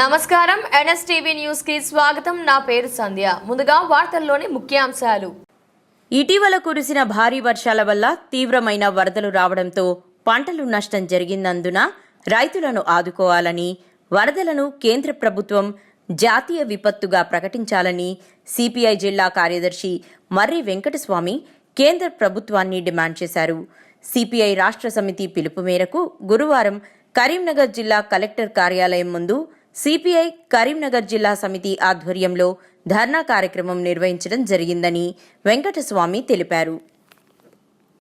నమస్కారం. ఎన్ఎస్టీవీ న్యూస్కి స్వాగతం. నా పేరు సంధ్య. ముందుగా వార్తల్లోని ముఖ్యాంశాలు. ఇటీవల కురిసిన భారీ వర్షాల వల్ల తీవ్రమైన వరదలు రావడంతో పంటలు నష్టం జరిగినందున రైతులను ఆదుకోవాలని వరదలను కేంద్ర ప్రభుత్వం జాతీయ విపత్తుగా ప్రకటించాలని సిపిఐ జిల్లా కార్యదర్శి మర్రి వెంకటస్వామి కేంద్ర ప్రభుత్వాన్ని డిమాండ్ చేశారు. సిపిఐ రాష్ట్ర సమితి పిలుపు మేరకు గురువారం కరీంనగర్ జిల్లా కలెక్టర్ కార్యాలయం ముందు సిపిఐ కరీంనగర్ జిల్లా సమితి ఆధ్వర్యంలో ధర్నా కార్యక్రమం నిర్వహించడం జరిగిందని వెంకటస్వామి తెలిపారు.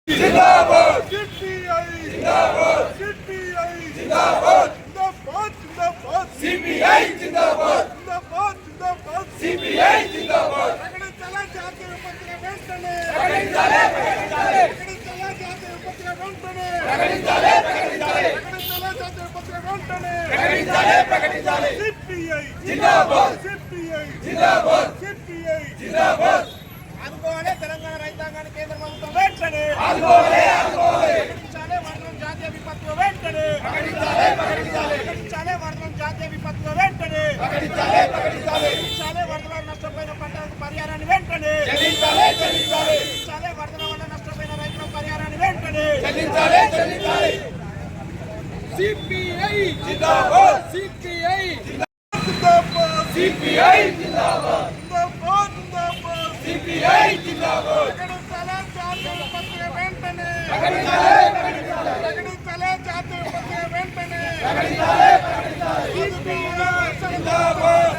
సిపిఐ జిందాబాద్ సిపిఐ జిందాబాద్ జిందాబాద్ జిందాబాద్ సిపిఐ జిందాబాద్ జిందాబాద్ జిందాబాద్ సిపిఐ జిందాబాద్ ప్రకటించాలా జాతీయ విపత్తుల వెంటనే ప్రకటించాలే ప్రకటించాలే ప్రకటించాలా జాతీయ విపత్తుల వెంటనే ప్రకటించాలే ప్రకటించాలే ప్రకటించాలా జాతీయ విపత్తుల వెంటనే ప్రకటించాలే ప్రకటించాలే సిపిఐ జిందాబాద్! సిపిఐ జిందాబాద్! సిపిఐ జిందాబాద్! ఆదుకోవాలి తెలంగాణ రైతాంగాన్ని కేంద్ర ప్రభుత్వం వెంటనే! ఆదుకోవాలి ఆదుకోవాలి! ప్రకటించాలి జాతీయ విపత్తులు వెంటనే! ప్రకటించాలి ప్రకటించాలి! జాతీయ విపత్తులు వెంటనే! ప్రకటించాలి ప్రకటించాలి! ప్రకటించాలి వరదల నష్టపోయిన పంటలకు పరిహారాన్ని వెంటనే! చెల్లించాలి చెల్లించాలి చెల్లించాలి వరదల వల్ల నష్టపోయిన రైతులకు పరిహారాన్ని వెంటనే! చెల్లించాలి చెల్లించాలి సిపిఐ! జిందాబాద్! సిపిఐ! జిందాబాద్. సిపిఐ జిందాబాద్. జిందాబాద్ జిందాబాద్. సిపిఐ జిందాబాద్. ప్రకటించాలే? జాతీయ విపత్తుల వెంటనే. ప్రకటించాలే? ప్రకటించాలే? ప్రకటించాలే? జాతీయ విపత్తుల వెంటనే. ప్రకటించాలే ప్రకటించాలే జిందాబాద్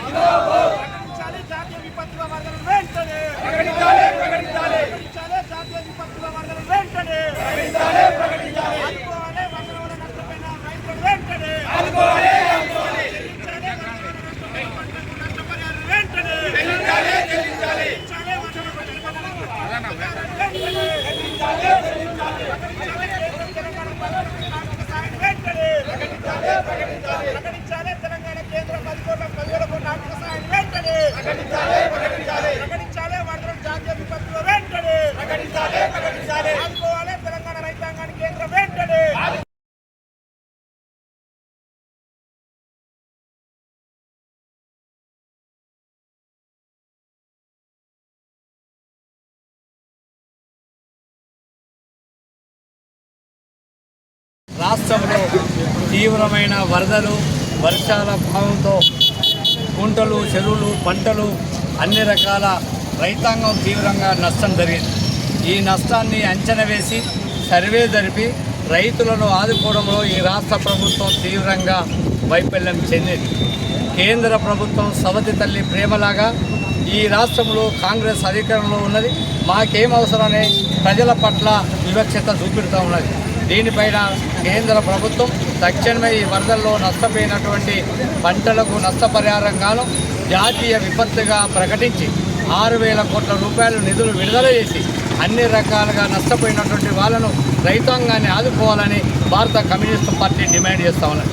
జిందాబాద్ ప్రకటించాలి జాతీయ విపత్తుల వరదలు వెంటనే ప్రకటించాలే ప్రకటించాలే ప్రకటించాలే జాతీయ విపత్తుల వరదలు వెంటనే ప్రకటించాలే ప్రకటించాలే ఆదుకోవాలి వరదల వల్ల నష్టపోయిన రైతులు వెంటనే ఆదుకోవాలి ఆదుకోవాలి చెల్లించాలి వరదల వల్ల నష్టపోయిన పంటలకు నష్టపరిహారం వెంటనే చెల్లించాలి చెల్లించాలి చెల్లించాలి వరదల వల్ల నష్టపరిహారం వెంటనే చెల్లించాలి చెల్లించాలి ప్రకటించాలి కేంద్రం తెలంగాణ ప్రభుత్వం ఆర్థిక సాయం వెంటనే ప్రకటించాలి ప్రకటించాలి ప్రకటించాలి తెలంగాణ కేంద్ర పది కోట్ల పదివేల కోట్ల ఆర్థిక సాయం వెంటనే ప్రకటించాలి ప్రకటించాలి ప్రకటించాలి వరదల జాతీయ విపత్తులు వెంటనే ప్రకటించాలి ప్రకటించాలి ఆదుకోవాలి తెలంగాణ రైతాంగాన్ని కేంద్రం వెంటనే రాష్ట్రంలో తీవ్రమైన వరదలు వర్షాల భావంతో కుంటలు చెరువులు పంటలు అన్ని రకాల రైతాంగం తీవ్రంగా నష్టం జరిగింది. ఈ నష్టాన్ని అంచనా వేసి సర్వే జరిపి రైతులను ఆదుకోవడంలో ఈ రాష్ట్ర ప్రభుత్వం తీవ్రంగా వైఫల్యం చెందింది. కేంద్ర ప్రభుత్వం సవతి తల్లి ప్రేమలాగా ఈ రాష్ట్రంలో కాంగ్రెస్ అధికారంలో ఉన్నది. మాకేం అవసరమని ప్రజల పట్ల వివక్షత చూపెడుతూ ఉన్నది. దీనిపైన కేంద్ర ప్రభుత్వం తక్షణమే ఈ వరదల్లో నష్టపోయినటువంటి పంటలకు నష్టపరిహారంగాను జాతీయ విపత్తుగా ప్రకటించి ఆరు వేల కోట్ల రూపాయలు నిధులు విడుదల చేసి అన్ని రకాలుగా నష్టపోయినటువంటి వాళ్ళను రైతాంగాన్ని ఆదుకోవాలని భారత కమ్యూనిస్ట్ పార్టీ డిమాండ్ చేస్తా ఉన్నది.